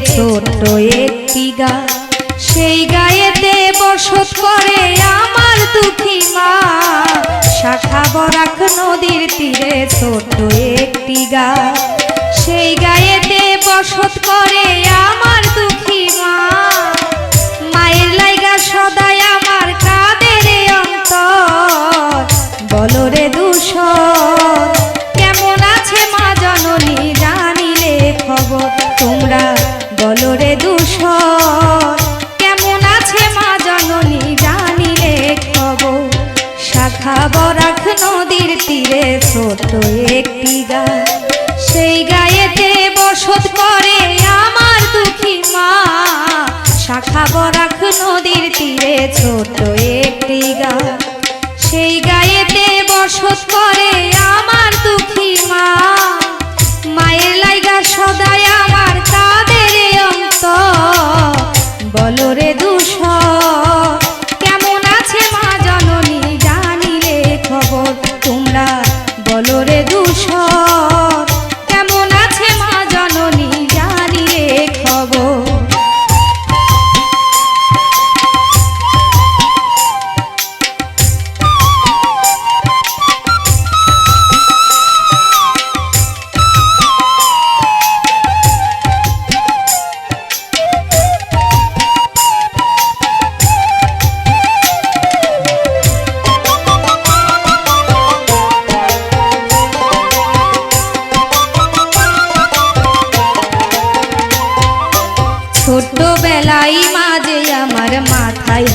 ছোট্ট একটি গা। সেই গায়েতে বসত করে আমার দুঃখী মা। শাখা বরাক নদীর তীরে ছোট্ট একটি গা। সেই গায়েতে বসত করে আমার দুঃখী মা। মায়ের লাইগা সদাই আমার কাদের অন্তর। বলো রে দূষণ কেমন আছে মা জননী? খবর তোমরা কেমন আছে মা জননী জানিলে খবর? শাখা বরাক নদীর তীরে ছোট একটি গা সেই গায়েতে বসত করে আমার দুঃখী মা। শাখা বরাক নদীর তীরে ছোট একটি গা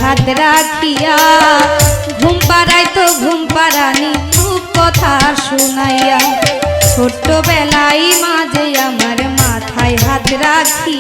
হাত রাখিয়া, ঘুম পাড়াই তো ঘুম পাড়ানি, খুব কথা শুনাইয়া। ছোট্টবেলায় মাঝে আমার মাথায় হাত রাখিয়া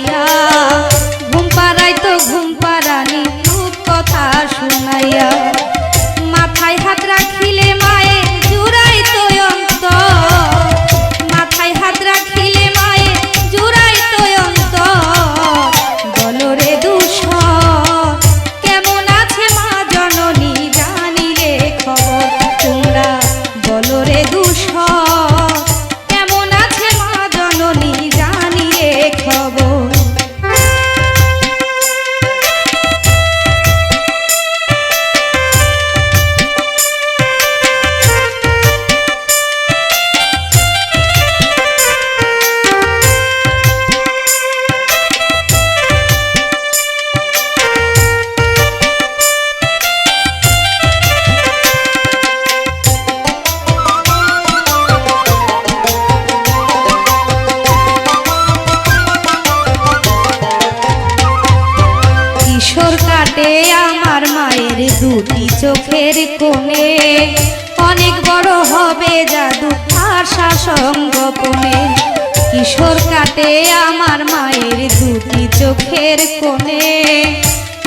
চোখের কোণে। অনেক বড় হবে জাদু আশা সঙ্গোপনে কিশোর কাটে আমার মায়ের দুটি চোখের কোণে।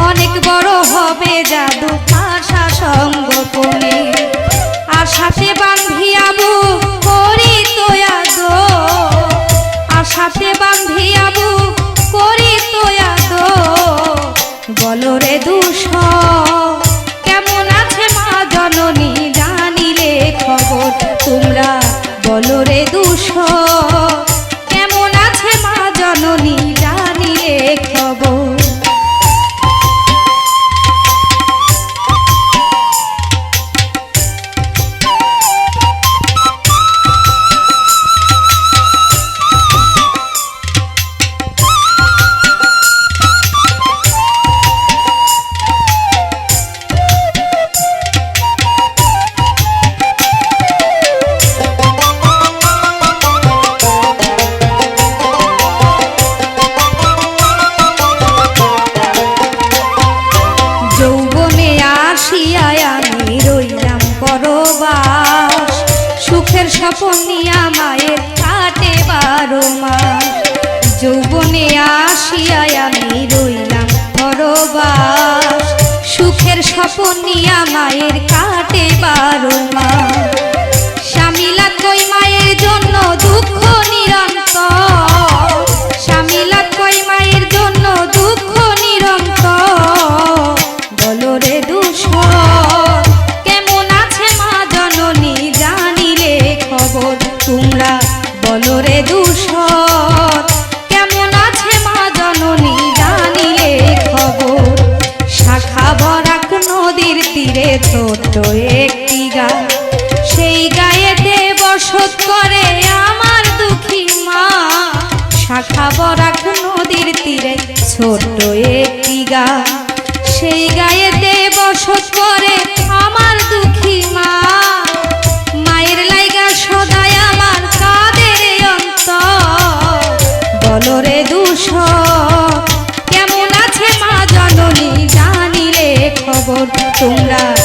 অনেক বড় হবে জাদু আশা সঙ্গোপনে আশাতে বান্ধিয়াবু করি তোয়াদো আশাতে বান্ধিয়াবু করি তোয়াদো বলো রে সুখের স্বপন নিয়া মায়ের কাটে বারো মা যৌবনে আসিয়া আমি রইলাম পরবাস। সুখের স্বপন মায়ের কাটে বারো তোমরা